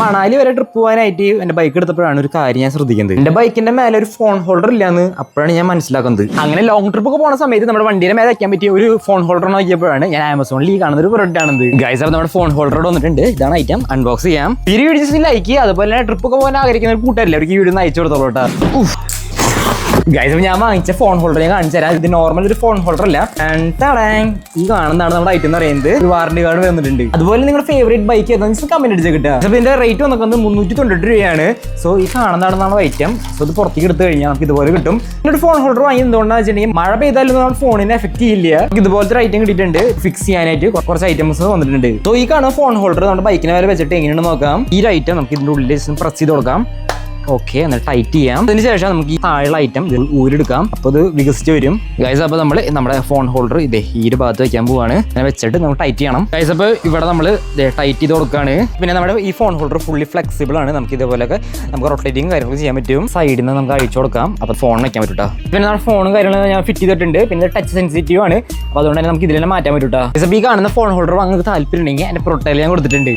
മണാലി വരെ ട്രിപ്പ് പോകാനായിട്ട് എന്റെ ബൈക്ക് എടുത്തപ്പോഴാണ് ഒരു കാര്യം ഞാൻ ശ്രദ്ധിക്കുന്നത്. എന്റെ ബൈക്കിന്റെ മേലെ ഒരു ഫോൺ ഹോൾഡർ ഇല്ലാന്ന് അപ്പോഴാണ് ഞാൻ മനസ്സിലാക്കുന്നത്. അങ്ങനെ ലോങ് ട്രിപ്പ് ഒക്കെ സമയത്ത് നമ്മുടെ വണ്ടിയുടെ മേലെ വയ്ക്കാൻ പറ്റിയ ഒരു ഫോൺ ഹോൾഡർ നോക്കിയപ്പോഴാണ് ഞാൻ ആമസോണിൽ ഈ കാണുന്ന ഒരു പ്രൊഡക്റ്റ് ആണ് ഗൈസ് നമ്മുടെ ഫോൺ ഹോൾഡർ വന്നിട്ടുണ്ട്. ഇതാണ് ഐറ്റം അൺബോക്സ് ചെയ്യാം. ഈ വീഡിയോസ് ലൈക്ക് അതുപോലെ തന്നെ ട്രിപ്പ് ഒക്കെ പോകാൻ ആഗ്രഹിക്കുന്ന ഒരു കൂട്ടല്ലേ അവർക്ക് ഈ വീഡിയോ അയച്ചു കൊടുത്തോളൂ കേട്ടോ. ഗൈസ് ഞാൻ വാങ്ങിച്ച ഫോൺ ഹോൾഡർ ഞാൻ കാണിച്ചു തരാം. ഇത് നോർമൽ ഒരു ഫോൺ ഹോൾഡർ അല്ല. തടാങ്. ഈ കാണുന്നതാണ് നമ്മുടെ ഐറ്റം എന്ന് പറയുന്നത്. ഒരു വാറണ്ടി കാർഡ് വന്നിട്ടുണ്ട്. അതുപോലെ നിങ്ങളുടെ ഫേവറേറ്റ് ബൈക്ക് ഏതാണെന്ന് കമന്റ് അടിച്ച് കിട്ടുക. അപ്പൊ ഇതിന്റെ റേറ്റ് വന്നിട്ട് മുന്നൂറ്റി തൊണ്ണൂറ്റി രൂപയാണ്. സോ ഈ കാണുന്നതാണ് നമ്മുടെ ഐറ്റം സോ ഇത് പുറത്തേക്ക് എടുത്തു കഴിഞ്ഞാൽ നമുക്ക് ഇതുപോലെ കിട്ടും. ഒരു ഫോൺ ഹോൾഡർ വാങ്ങി എന്തുകൊണ്ടാണെന്ന് വെച്ചിട്ടുണ്ടെങ്കിൽ മഴ പെയ്താലും നമ്മുടെ ഫോണിനെ എഫക്ട് ചെയ്യില്ല. നമുക്ക് ഇതുപോലത്തെ ഒരു ഐറ്റം കിട്ടിയിട്ടുണ്ട്. ഫിക്സ് ചെയ്യാനായിട്ട് കുറ- കുറച്ച് ഐറ്റംസ് വന്നിട്ടുണ്ട്. സോ ഈ കാണുന്ന ഫോൺ ഹോൾഡർ നമ്മുടെ ബൈക്കിനെ വരെ വെച്ചിട്ട് എങ്ങനെയാണ് നോക്കാം. ഈ ഐറ്റം നമുക്ക് ഇതിന്റെ ഉള്ളിൽ പ്രസ് ചെയ്ത് കൊടുക്കാം. ഓക്കെ എന്നിട്ട് ടൈറ്റ് ചെയ്യാം. അതിന് ശേഷം നമുക്ക് ഈ താഴെ ഐറ്റം ഊരെടുക്കാം അപ്പോൾ അത് വികസിച്ച് വരും. ഗൈസ് അപ്പോൾ നമ്മൾ നമ്മുടെ ഫോൺ ഹോൾഡർ ഇതേ ഈ ഒരു ഭാഗത്ത് വെക്കാൻ പോവാണ്. അങ്ങനെ വെച്ചിട്ട് നമ്മൾ ടൈറ്റ് ചെയ്യണം. ഗൈസ് അപ്പോൾ ഇവിടെ നമ്മൾ ടൈറ്റ് ചെയ്ത് കൊടുക്കുകയാണ് പിന്നെ നമ്മുടെ ഈ ഫോൺ ഹോൾഡർ ഫുള്ളി ഫ്ലെക്സിബിൾ ആണ്. നമുക്ക് ഇതേപോലെയൊക്കെ നമുക്ക് റൊട്ടേറ്റിംഗ് കാര്യങ്ങളും ചെയ്യാൻ പറ്റും. സൈഡിൽ നിന്ന് നമുക്ക് അഴിച്ചു കൊടുക്കാം. അപ്പോൾ ഫോൺ വയ്ക്കാൻ പറ്റും. പിന്നെ നമ്മുടെ ഫോണും കാര്യങ്ങളും ഞാൻ ഫിറ്റ് ചെയ്തിട്ടുണ്ട്. പിന്നെ ടച്ച് സെൻസിറ്റീവ് ആണ്. അപ്പോൾ അതുകൊണ്ട് തന്നെ നമുക്ക് ഇതിൽ തന്നെ മാറ്റാൻ പറ്റും അപ്പോൾ ഈ കാണുന്ന ഫോൺ ഹോൾഡർ വാങ്ങുന്നത് താല്പര്യം ഉണ്ടെങ്കിൽ എന്റെ പ്രൊട്ടയിൽ ഞാൻ കൊടുത്തിട്ടുണ്ട്.